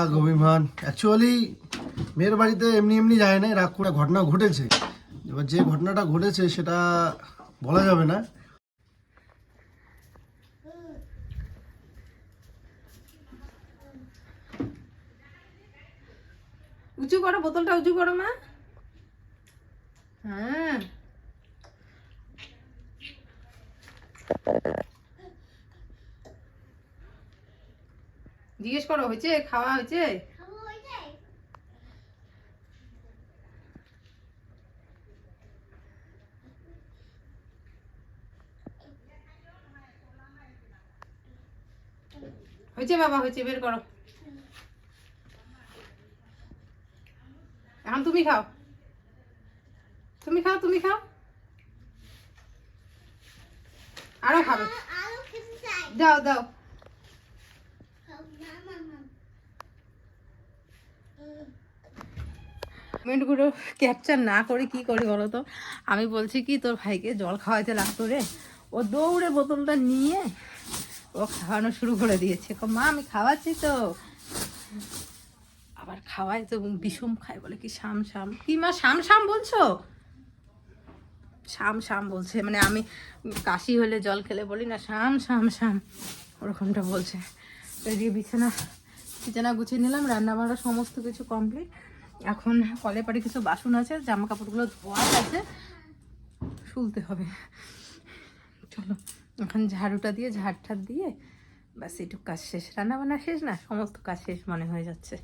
রাগ অ্যাকচুয়ালি মেয়ের বাড়িতে এমনি এমনি যায় না রাগ করে ঘটনা ঘটেছে। এবার যে ঘটনাটা ঘটেছে সেটা বলা যাবে না। উঁচু করো, বোতলটা উঁচু করো, মা। হ্যাঁ। জিজ্ঞেস করো হয়েছে? খাওয়া হয়েছে? হয়েছে বাবা হয়েছে বের করো। এখন তুমি খাও। তুমি খাও তুমি খাও। আরও খাবে। দাও দাও। কমেন্টগুলো ক্যাপচার না করে কি করি বলো তো? আমি বলছি কি, তোর ভাইকে জল খাওয়াইতে লাগতো রে। ও দৌড়ে বোতলটা নিয়ে ও খাওয়ানো শুরু করে দিয়েছে। মা, আমি খাওয়াচ্ছি তো। আবার খাওয়াই তো বিষম খায় বলে কি, শাম শাম। কি মা, শাম শাম বলছো? শাম শাম বলছে। মানে আমি কাশি হলে জল খেলে বলি না, শাম শাম শাম। ওরকমটা বলছে। এদিকে বিছানা বিছানা গুছিয়ে নিলাম রান্না বান্না সমস্ত কিছু কমপ্লিট এখন কলে পাড়ে কিছু বাসন আছে জামা কাপড়গুলো ধোয়া আছে। শুলতে হবে। চলো, এখন ঝাড়ুটা দিয়ে ঝাড় ঠাড় দিয়ে, ব্যাস এইটুকু কাজ শেষ। রান্না বান্না শেষ না? সমস্ত কাজ শেষ মনে হয়ে যাচ্ছে।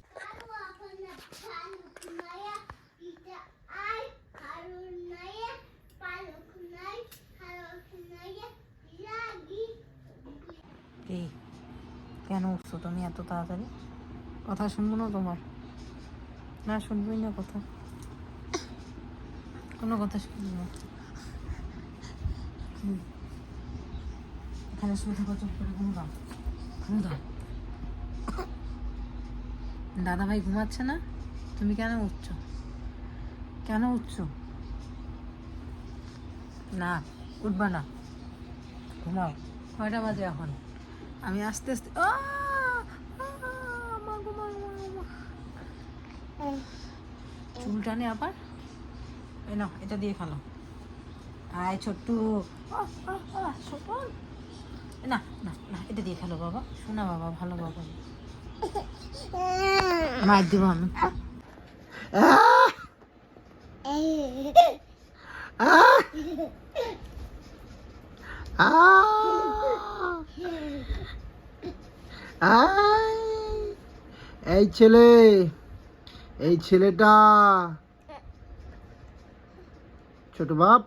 এই, কেন উঠছো তুমি এত তাড়াতাড়ি? কথা শুনব না তোমার? না, শুনবই না কথা। কোনো কথা শুনব না। এখানে থাকো চুপ করে ঘুম দাও ঘুম দাও দাদা ভাই ঘুমাচ্ছে না? তুমি কেন উঠছো? কেন উঠছো? না, উঠবা না। ঘুমাও। কয়টা বাজে এখন। আমি আস্তে আস্তে আ! আ! মা গো, মা গো, মা গো, মা। চুল টানে আবার এই নাও এটা দিয়ে খেলো আয় ছোট্টু না না না এটা দিয়ে খেলো বাবা শোনা বাবা ভালো বাবা মার দিব আমি! এই ছেলে এই ছেলেটা। ছোট বাপ।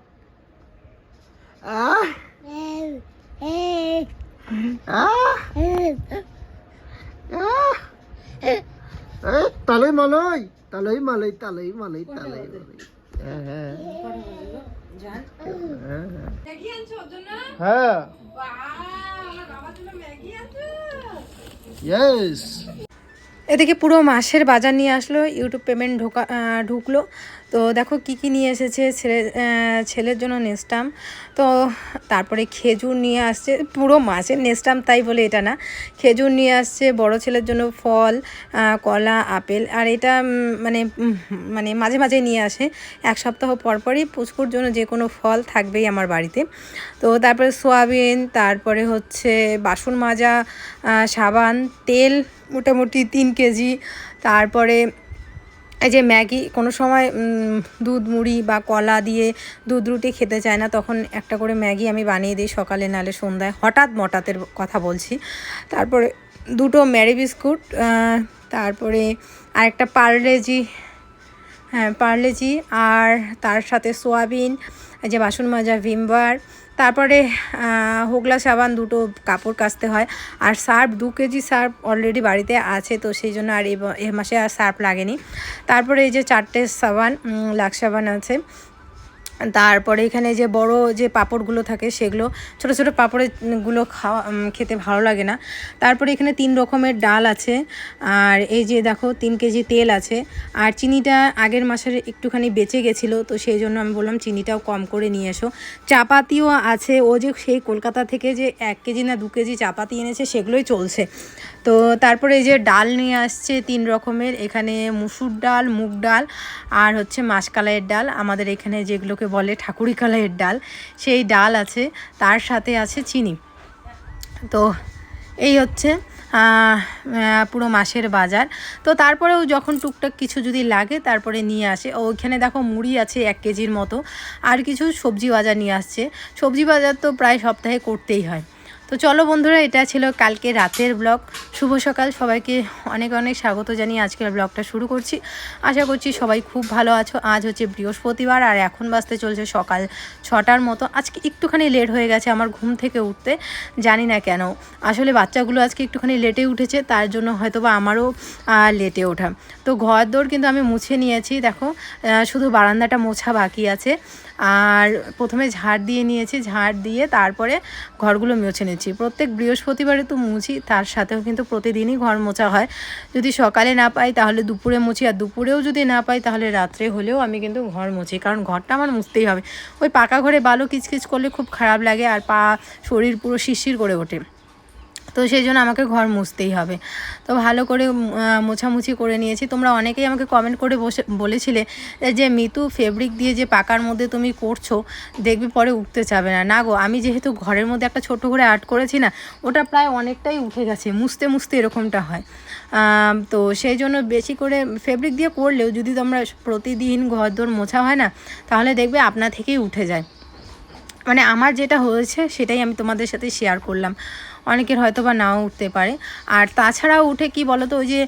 তালই মালই তালই মালই তালই মালই তালই মালই। হ্যাঁ হ্যাঁ। এদিকে পুরো মাসের বাজার নিয়ে আসলো ইউটিউব পেমেন্ট ঢোকা ঢুকলো। তো দেখো কি কি নিয়ে এসেছে ছেলে ছেলের জন্য নেস্টাম। তো তারপরে খেজুর নিয়ে আসছে, পুরো মাছের নেস্টাম তাই বলে এটা না। খেজুর নিয়ে আসছে, বড় ছেলের জন্য ফল কলা, আপেল, আর এটা মানে মানে মাঝে মাঝে নিয়ে আসে। এক সপ্তাহ পর পরই জন্য যে কোনো ফল থাকবেই আমার বাড়িতে। তো তারপরে সোয়াবিন, তারপরে হচ্ছে বাসন মাজা সাবান, তেল মোটামুটি তিন কেজি। তারপরে এই যে ম্যাগি, কোনো সময় দুধ, মুড়ি বা কলা দিয়ে দুধ রুটি খেতে চায় না, তখন একটা করে ম্যাগি আমি বানিয়ে দিই সকালে নালে সন্ধ্যায়। হঠাৎ মটাতের কথা বলছি। তারপরে দুটো ম্যারি বিস্কুট তারপরে আরেকটা পার্লেজি হ্যাঁ পার্লেজি আর তার সাথে সোয়াবিন যে বাসন মাজা ভিমবার তারপরে হোগলা সাবান দুটো কাপড় কাচতে হয়। আর সার্ফ, দু কেজি সার্ফ অলরেডি বাড়িতে আছে, তো সেই জন্য আর এ মাসে আর সার্ফ লাগেনি। তারপরে এই যে চারটে সাবান লাক্স সাবান আছে। তারপরে এখানে যে বড় যে পাঁপড়গুলো থাকে সেগুলো, ছোট ছোট পাঁপড়েরগুলো খাওয়া খেতে ভালো লাগে না। তারপরে এখানে তিন রকমের ডাল আছে, আর এই যে দেখো তিন কেজি তেল আছে, আর চিনিটা আগের মাসের একটুখানি বেঁচে গেছিল, তো সেই জন্য আমি বললাম চিনিটাও কম করে নিয়ে এসো। চাপাতিও আছে, ও যে সেই কলকাতা থেকে যে এক কেজি না দু কেজি চাপাতি এনেছে সেগুলোই চলছে। তো তারপরে এই যে ডাল নিয়ে আসছে তিন রকমের, এখানে মুসুর ডাল, মুগ ডাল, আর হচ্ছে মাসকালাইয়ের ডাল। আমাদের এখানে যেগুলোকে বলে ঠাকুরি কালাইয়ের ডাল। সেই ডাল আছে, তার সাথে আছে চিনি। তো এই হচ্ছে পুরো মাসের বাজার। তো তারপরেও যখন টুকটাক কিছু যদি লাগে, তারপরে নিয়ে আসে। ওইখানে দেখো মুড়ি আছে এক কেজির মতো। আর কিছু সবজি বাজার নিয়ে আসছে। সবজি বাজার তো প্রায় সপ্তাহে করতেই হয়। তো চলো বন্ধুরা, এটা ছিল কালকে রাতের ব্লগ। শুভ সকাল, সবাইকে অনেক অনেক স্বাগত জানিয়ে আজকের ব্লগটা শুরু করছি। আশা করছি সবাই খুব ভালো আছো। আজ হচ্ছে বৃহস্পতিবার আর এখন বাজতে চলছে সকাল ছটার মতো। আজকে একটুখানি লেট হয়ে গেছে আমার ঘুম থেকে উঠতে, জানি না কেন। আসলে বাচ্চাগুলো আজকে একটুখানি লেটে উঠেছে, তার জন্য হয়তো বা আমারও লেটে ওঠা। তো ঘর দৌড় কিন্তু আমি মুছে নিয়েছি, দেখো শুধু বারান্দাটা মোছা বাকি আছে। আর প্রথমে ঝাড় দিয়ে নিয়েছি, ঝাড় দিয়ে তারপরে ঘরগুলো মুছে নিচ্ছি। প্রত্যেক বৃহস্পতিবারে তো মুছি, তার সাথেও কিন্তু প্রতিদিনই ঘর মোছা হয়। যদি সকালে না পাই তাহলে দুপুরে মুছি, আর দুপুরেও যদি না পাই তাহলে রাত্রে হলেও আমি কিন্তু ঘর মুছি, কারণ ঘরটা আমার মুছতেই হবে। ওই পাকা ঘরে বালু কিচকিচ করলে খুব খারাপ লাগে, আর পা শরীর পুরো শিরশির করে ওঠে। তো সেই জন্য আমাকে ঘর মুছতেই হবে। তো ভালো করে মোছামুছি করে নিয়েছি। তোমরা অনেকেই আমাকে কমেন্ট করে বসে, বলেছিলে যে, মিতু ফেব্রিক দিয়ে যে পাকার মধ্যে তুমি করছ, দেখবি পরে উঠতে চাবে না। না গো, আমি যেহেতু ঘরের মধ্যে একটা ছোট করে আর্ট করেছি না, ওটা প্রায় অনেকটাই উঠে গেছে, মুছতে মুছতে এরকমটা হয়। তো সেই জন্য বেশি করে ফেব্রিক দিয়ে করলেও যদি তোমরা প্রতিদিন ঘর দোর মোছা হয় না, তাহলে দেখবে আপনা থেকেই উঠে যায়। মানে আমার যেটা হয়েছে সেটাই আমি তোমাদের সাথে শেয়ার করলাম। অনেকের হয়তো বা নাও উঠতে পারে। আর তাছাড়াও উঠে কি বলতো ওই যে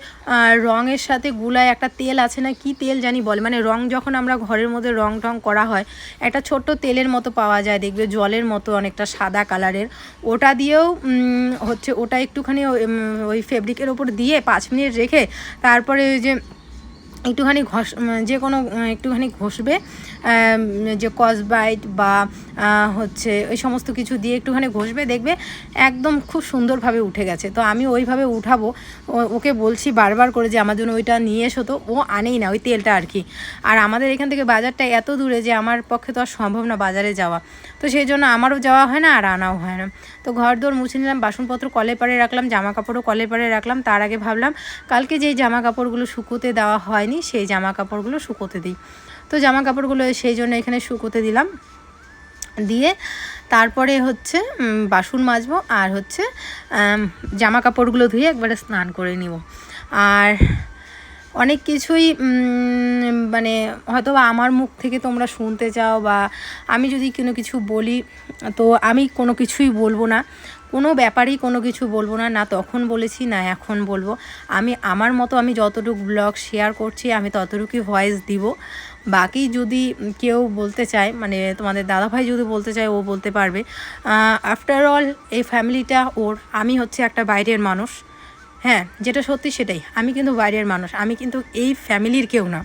রঙের সাথে গুলায় একটা তেল আছে না কি তেল জানি বলে মানে রং যখন আমরা ঘরের মধ্যে রং টং করা হয় একটা ছোট্ট তেলের মতো পাওয়া যায় দেখবে জলের মতো অনেকটা সাদা কালারের। ওটা দিয়েও হচ্ছে ওটা একটুখানি ওই, ফেব্রিকের ওপর দিয়ে পাঁচ মিনিট রেখে তারপরে ওই যে একটুখানি ঘষ যে কোনো একটুখানি ঘষবে। যে কসবাইট বা হচ্ছে ওই সমস্ত কিছু দিয়ে একটুখানি ঘষবে, দেখবে একদম খুব সুন্দরভাবে উঠে গেছে। তো আমি ওইভাবে উঠাবো ওকে বলছি বারবার করে যে আমার জন্য ওইটা নিয়ে এসো তো, ও আনেই না, ওই তেলটা আর কি। আর আমাদের এখান থেকে বাজারটা এত দূরে যে আমার পক্ষে তো আর সম্ভব না বাজারে যাওয়া। তো সেই জন্য আমারও যাওয়া হয় না, আর আনাও হয় না। তো ঘর দোর মুছে নিলাম, বাসনপত্র কলের পাড়ে রাখলাম জামা কাপড়ও কলের পাড়ে রাখলাম। তার আগে ভাবলাম, কালকে যেই জামা কাপড়গুলো শুকোতে দেওয়া হয়নি, সেই জামা কাপড়গুলো শুকোতে দিই। তো জামা কাপড়গুলো সেই জন্য এখানে শুকোতে দিলাম। দিয়ে তারপরে হচ্ছে বাসন মাজবো আর হচ্ছে জামা কাপড়গুলো ধুয়ে একবারে স্নান করে নিব। আর অনেক কিছুই মানে হয়তো আমার মুখ থেকে তোমরা শুনতে চাও বা আমি যদি কোনো কিছু বলি, তো আমি কোনো কিছুই বলব না। কোনো ব্যাপারেই কোনো কিছু বলব না না তখন বলেছি, না এখন বলব। আমি, আমার মতো আমি যতটুকু ব্লগ শেয়ার করছি, আমি ততটুকুই ভয়েস দিব। বাকি যদি কেউ বলতে চায় মানে তোমাদের দাদাভাই যদি বলতে চায়, ও বলতে পারবে। আফটার অল এই ফ্যামিলিটা ওর। আমি হচ্ছে একটা বাইরের মানুষ। হ্যাঁ যেটা সত্যি সেটাই। আমি কিন্তু বাইরের মানুষ। আমি কিন্তু এই ফ্যামিলির কেউ না।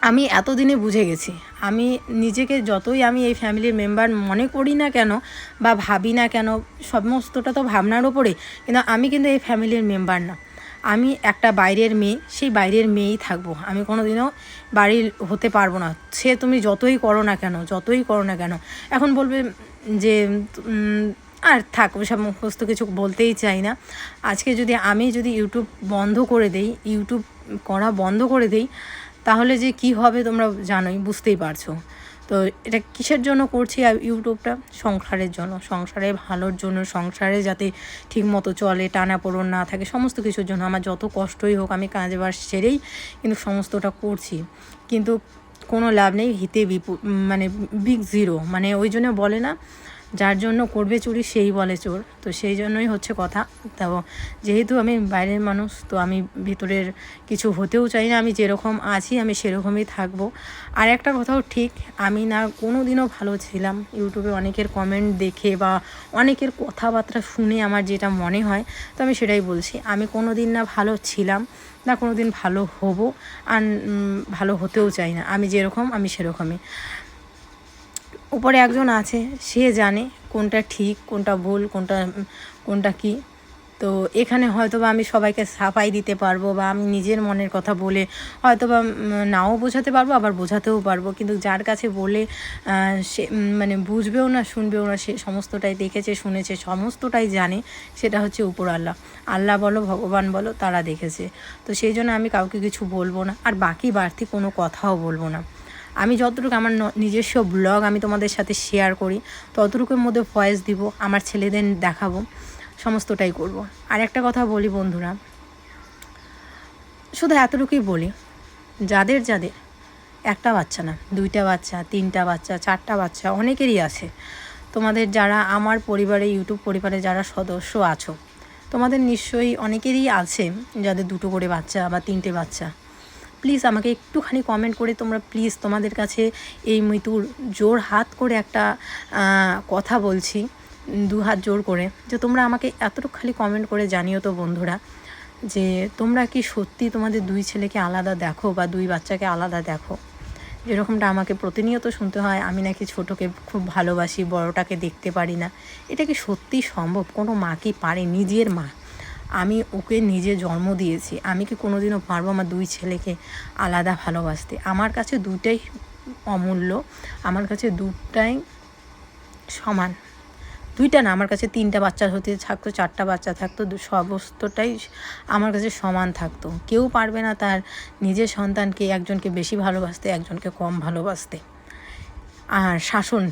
আমি এতদিনে বুঝে গেছি। আমি নিজেকে যতই আমি এই ফ্যামিলির মেম্বার মনে করি না কেন বা ভাবি না কেন, সমস্তটা তো ভাবনার ওপরে কিন্তু আমি কিন্তু এই ফ্যামিলির মেম্বার না। আমি একটা বাইরের মেয়ে, সেই বাইরের মেয়েই থাকব। আমি কোনো দিনও বাড়ির হতে পারব না। সে তুমি যতই করো না কেন, যতই করো না কেন, এখন বলবে যে আর থাক, ওসব মুখস্থ কিছু বলতেই চাই না। আজকে যদি আমি যদি ইউটিউব বন্ধ করে দেই, ইউটিউব করা বন্ধ করে দেই, তাহলে যে কি হবে তোমরা জানোই, বুঝতেই পারছ। তো এটা কিসের জন্য করছি ইউটিউবটা? সংসারের জন্য। সংসারে ভালোর জন্য, সংসারে যাতে ঠিক মতো চলে টানা পড়ন না থাকে, সমস্ত কিছুর জন্য। আমার যত কষ্টই হোক, আমি কাজে বাস সেরেই কিন্তু সমস্তটা করছি। কিন্তু কোনো লাভ নেই, হিতে বিপু মানে বিগ জিরো মানে ওই জন্য বলে না যার জন্য করবে চুরি সেই বলে চোর। তো সেই জন্যই হচ্ছে কথা। তো যেহেতু আমি বাইরের মানুষ, তো আমি ভিতরের কিছু হতেও চাই না। আমি যেরকম আছি, আমি সেরকমই থাকব। আর একটা কথাও ঠিক, আমি না কোনো দিনও ভালো ছিলাম। ইউটিউবে অনেকের কমেন্ট দেখে বা অনেকের কথাবার্তা শুনে আমার যেটা মনে হয়, তো আমি সেটাই বলছি। আমি কোনো দিন না ভালো ছিলাম, না কোনো দিন ভালো হব, আর ভালো হতেও চাই না। আমি যেরকম, আমি সেরকমই। উপরে একজন আছে, সে জানে কোনটা ঠিক, কোনটা ভুল, কোনটা কোনটা কি। তো এখানে হয়তো বা আমি সবাইকে সাফাই দিতে পারব বা আমি নিজের মনের কথা বলে হয়তো বা নাও বোঝাতে পারব, আবার বোঝাতেও পারব। কিন্তু যার কাছে বলে সে মানে বুঝবেও না, শুনবেও না, সে সমস্তটাই দেখেছে, শুনেছে, সমস্তটাই জানে, সেটা হচ্ছে উপর আল্লাহ। আল্লাহ বলো, ভগবান বলো, তারা দেখেছে। তো সেই জন্য আমি কাউকে কিছু বলব না, আর বাকি বাড়তি কোনো কথাও বলব না। আমি যতটুকু আমার নিজস্ব ব্লগ আমি তোমাদের সাথে শেয়ার করি, ততটুকুর মধ্যে ভয়েস দিব, আমার ছেলেদের দেখাবো, সমস্তটাই করব। আর একটা কথা বলি বন্ধুরা, শুধু এতটুকুই বলি, যাদের যাদের একটা বাচ্চা না, দুইটা বাচ্চা, তিনটা বাচ্চা, চারটা বাচ্চা অনেকেরই আছে। তোমাদের যারা আমার পরিবারে ইউটিউব পরিবারে যারা সদস্য আছো, তোমাদের নিশ্চয়ই অনেকেরই আছে যাদের দুটো করে বাচ্চা বা তিনটে বাচ্চা। প্লিজ আমাকে একটুখানি কমেন্ট করে তোমরা প্লিজ তোমাদের কাছে এই মৃত্যুর জোর হাত করে একটা কথা বলছি দু হাত জোর করে। যে তোমরা আমাকে এতটুকু খালি কমেন্ট করে জানিও তো বন্ধুরা, যে তোমরা কি সত্যি তোমাদের দুই ছেলেকে আলাদা দেখো বা দুই বাচ্চাকে আলাদা দেখো? যেরকমটা আমাকে প্রতিনিয়ত শুনতে হয়, আমি নাকি ছোটোকে খুব ভালোবাসি, বড়টাকে দেখতে পারি না। এটা কি সত্যি সম্ভব? কোনো মা কি পারে? নিজের মা। আমি ওকে নিজে জন্ম দিয়েছি। আমি কি কোনোদিনও পারব আমার দুই ছেলেকে আলাদা ভালোবাসতে? আমার কাছে দুইটাই অমূল্য, আমার কাছে দুটাই সমান। দুইটা না, আমার কাছে তিনটা বাচ্চা হতে থাকতো, চারটা বাচ্চা থাকতো সমস্তটাই আমার কাছে সমান থাকতো। কেউ পারবে না তার নিজের সন্তানকে একজনকে বেশি ভালোবাসতে, একজনকে কম ভালোবাসতে। আর শাসন।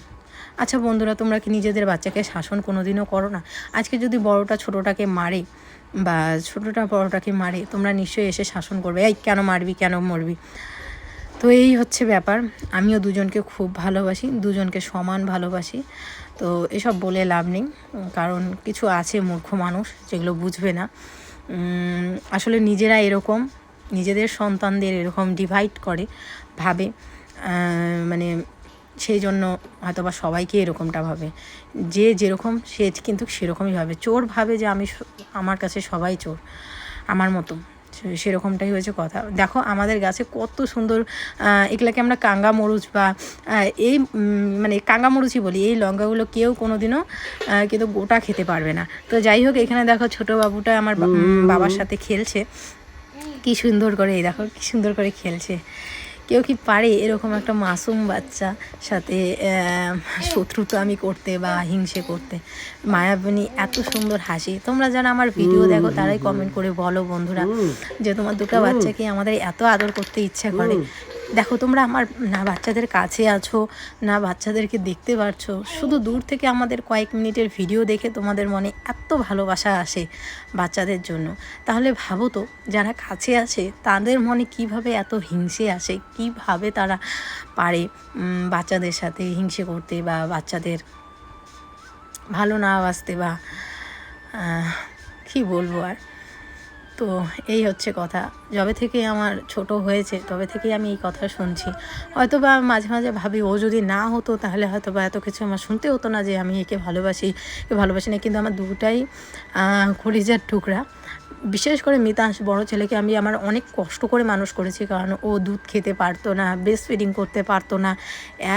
আচ্ছা বন্ধুরা, তোমরা কি নিজেদের বাচ্চাকে শাসন কোনোদিনও করো না? আজকে যদি বড়টা ছোটোটাকে মারে বা ছোটোটা বড়টাকে মারে, তোমরা নিশ্চয়ই এসে শাসন করবে। এই কেন মারবি, কেন মরবি? তো এই হচ্ছে ব্যাপার। আমিও দুজনকে খুব ভালোবাসি, দুজনকে সমান ভালোবাসি। তো এসব বলে লাভ নেই, কারণ কিছু আছে মূর্খ মানুষ, যেগুলো বুঝবে না। আসলে নিজেরা এরকম, নিজেদের সন্তানদের এরকম ডিভাইড করে, ভাবে। মানে সেই জন্য হয়তো বা সবাইকে এরকমটা ভাবে। যে যেরকম সে কিন্তু সেরকমই ভাবে। চোর ভাবে যে আমি আমার কাছে সবাই চোর আমার মতো। সেরকমটাই হয়েছে কথা। দেখো আমাদের গাছে কত সুন্দর এগুলাকে আমরা কাঙ্গা মরুচ বা এই মানে কাঙ্গা মরুচই বলি। এই লঙ্কাগুলো কেউ কোনোদিনও আহ, কিন্তু গোটা খেতে পারবে না। তো যাই হোক এখানে দেখো ছোটো বাবুটা আমার বাবার সাথে খেলছে। কি সুন্দর করে এই দেখো কি সুন্দর করে খেলছে। কেউ কি পারে এরকম একটা মাসুম বাচ্চা সাথে শত্রুতা আমি করতে বা হিংসে করতে? মায়াবনী এত সুন্দর হাসি। তোমরা যারা আমার ভিডিও দেখো তারাই কমেন্ট করে বলো বন্ধুরা যে তোমার দুটো বাচ্চাকে আমাদের এত আদর করতে ইচ্ছা করে। দেখো, তোমরা আমার না বাচ্চাদের কাছে আছো, না বাচ্চাদেরকে দেখতে পারছ। শুধু দূর থেকে আমাদের কয়েক মিনিটের ভিডিও দেখে তোমাদের মনে এত ভালোবাসা আসে বাচ্চাদের জন্য। তাহলে ভাবো তো, যারা কাছে আছে, তাদের মনে কীভাবে এত হিংসে আসে? কীভাবে তারা পারে বাচ্চাদের সাথে হিংসে করতে বা বাচ্চাদের ভালো না বাসতে বা কি বলব আর? তো এই হচ্ছে কথা। যবে থেকে আমার ছোট হয়েছে, তবে থেকেই আমি এই কথা শুনছি। হয়তো বা মাঝে মাঝে ভাবি, ও যদি না হতো তাহলে হয়তো বা এত কিছু আমার শুনতে হতো না যে আমি একে ভালোবাসি একে ভালোবাসি না। কিন্তু আমার দুটাই কলিজার টুকরা। বিশেষ করে মিতাংশ বড় ছেলেকে আমি আমার অনেক কষ্ট করে মানুষ করেছি। কারণ ও দুধ খেতে পারতো না ব্রেস্ট ফিডিং করতে পারতো না।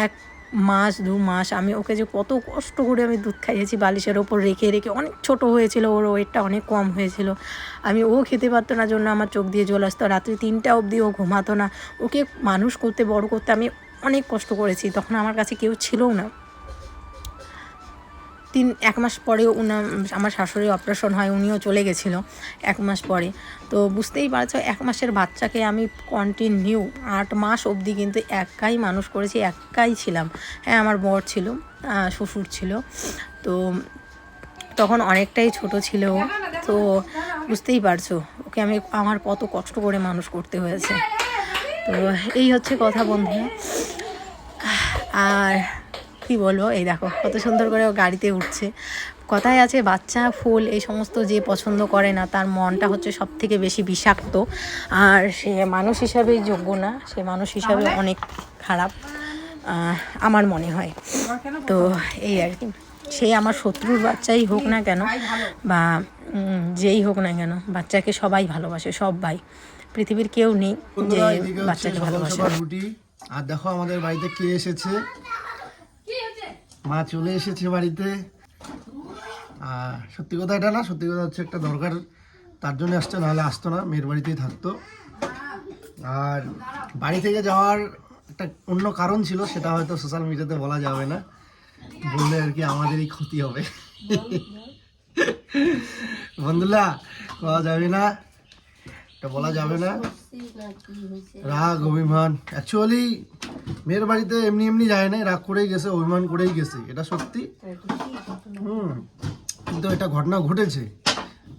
এক মাস, দু মাস, আমি ওকে যে কত কষ্ট করে আমি দুধ খাইয়েছি বালিশের ওপর রেখে রেখে অনেক ছোট হয়েছিল, ওর ওয়েটটা অনেক কম হয়েছিল। আমি ও খেতে পারতো না জন্য আমার চোখ দিয়ে জল আসতো, রাত্রি তিনটা অবধি ও ঘুমাতো না। ওকে মানুষ করতে, বড় করতে আমি অনেক কষ্ট করেছি, তখন আমার কাছে কেউ ছিলও না। তিন, এক মাস পরে উনা, আমার শাশুড়ির অপারেশন হয়, উনিও চলে গেছিল এক মাস পরে। তো বুঝতেই পারছ, এক মাসের বাচ্চাকে আমি কন্টিনিউ আট মাস অবধি কিন্তু একাই মানুষ করেছি, একাই ছিলাম। হ্যাঁ আমার বর ছিল শ্বশুর ছিল। তো তখন অনেকটাই ছোট ছিল। তো বুঝতেই পারছ, ওকে আমি, আমার কত কষ্ট করে মানুষ করতে হয়েছে। তো এই হচ্ছে কথা বন্ধু আর কি বলব? এই দেখো কত সুন্দর করে ও গাড়িতে উঠছে। কথায় আছে বাচ্চা ফুল এই সমস্ত যে পছন্দ করে না তার মনটা হচ্ছে সব থেকে বেশি বিষাক্ত। আর সে মানুষ হিসাবেই যোগ্য না সে মানুষ হিসাবে অনেক খারাপ আমার মনে হয়। তো এই আর কি। সে আমার শত্রুর বাচ্চাই হোক না কেন বা যেই হোক না কেন বাচ্চাকে সবাই ভালোবাসে সবাই পৃথিবীর কেউ নেই যে বাচ্চাকে ভালোবাসে। আর দেখো আমাদের বাড়িতে কে এসেছে। মা চলে এসেছে বাড়িতে। আর সত্যি কথা এটা না, সত্যি কথা হচ্ছে একটা দরকার। তার জন্য আসছে, নাহলে আসতো না, মেয়ের বাড়িতেই থাকতো। আর বাড়ি থেকে যাওয়ার একটা অন্য কারণ ছিল, সেটা হয়তো সোশ্যাল মিডিয়াতে বলা যাবে না। বললে আর কি আমাদেরই ক্ষতি হবে। বন্ধুরা বলা যাবে না। এটা বলা যাবে না। রাগ, অভিমান। অ্যাকচুয়ালি মেয়ের বাড়িতে এমনি এমনি যায় না রাগ করেই গেছে, অভিমান করেই গেছে, এটা সত্যি। হুম, কিন্তু এটা ঘটনা ঘটেছে।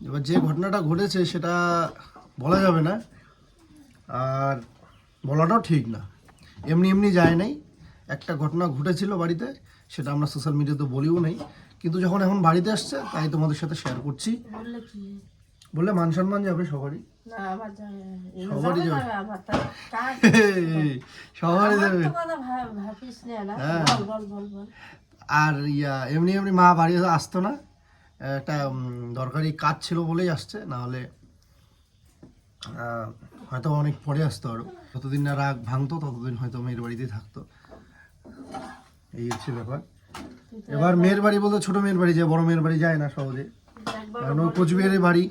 এবার যে ঘটনাটা ঘটেছে, সেটা বলা যাবে না, আর বলাটাও ঠিক না। এমনি এমনি যায় নাই, একটা ঘটনা ঘটেছিল বাড়িতে, সেটা আমরা সোশ্যাল মিডিয়াতে বলিও নাই। কিন্তু যখন এখন বাড়িতে আসছে, তাই তোমাদের সাথে শেয়ার করছি। বললে মান সম্মান যাবে সবারই। সবারই যাবে সবারই যাবে। আর ইয়া এমনি এমনি মা বাড়ি আসতো না। একটা দরকারি কাজ ছিল বলেই আসছে না হলে হয়তো অনেক পরে আসতো আরও। যতদিন না রাগ ভাঙতো ততদিন হয়তো মেয়ের বাড়িতেই থাকতো। এই হচ্ছে ব্যাপার। এবার মেয়ের বাড়ি বলতে ছোট মেয়ের বাড়ি যায় বড় মেয়ের বাড়ি যায় না সহজে। কারণ কোচবিহারের বাড়ি।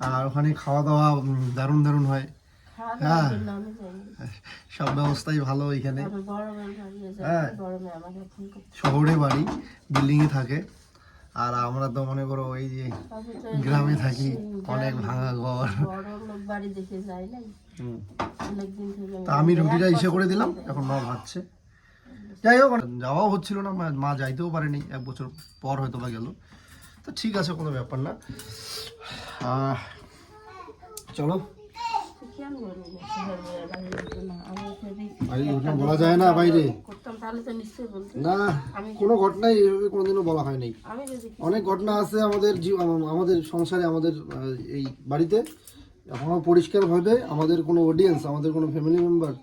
আর ওখানে খাওয়া দাওয়া দারুণ দারুণ হয়। হ্যাঁ। সব ব্যবস্থাই ভালো এখানে। হ্যাঁ। শহরে বাড়ি বিল্ডিং এ থাকে। আর আমরা তো মনে করো ওই যে গ্রামে থাকি অনেক ভাঙা ঘর। তা আমি রুটিটা ইসে করে দিলাম এখন মা ভাবছে যাই হোক যাওয়াও হচ্ছিল না মা- মা যাইতেও পারেনি এক বছর পর হয়তো বা গেল। তো ঠিক আছে, কোনো ব্যাপার না। চলো। বলা যায় না বাইরে। না, কোনো বলা অনেক ঘটনা আছে আমাদের আমাদের সংসারে, আমাদের এই বাড়িতে। এখনও পরিষ্কারভাবে আমাদের কোনো অডিয়েন্স আমাদের কোনো ফ্যামিলি মেম্বার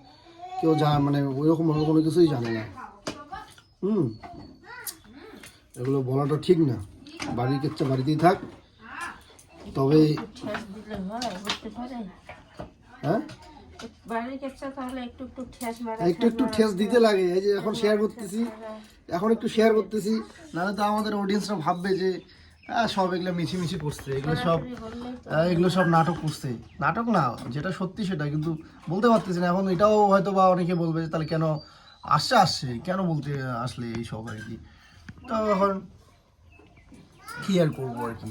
কেউ যা মানে ওইরকম ভাবে কোনো কিছুই জানে না। হুম, এগুলো বলাটা ঠিক না। বাড়ির ক্ষেত্রে বাড়িতেই থাক। তবে হয়? একটু একটু ঠেস দিতে লাগে। এই যে এখন শেয়ার করতেছি। এখন একটু শেয়ার করতেছি। নাহলে তো আমাদের অডিয়েন্সরা ভাববে যে সব এগুলো মিছি মিছি করছে। এগুলো সব এগুলো সব নাটক করছে। নাটক না, যেটা সত্যি সেটা। কিন্তু বলতে পারতেছি না। এখন এটাও হয়তো বা অনেকে বলবে যে, তাহলে কেন আসছে আসছে? কেন বলতে আসলে এই সব আর কি? তো এখন কি আর করব আর কি?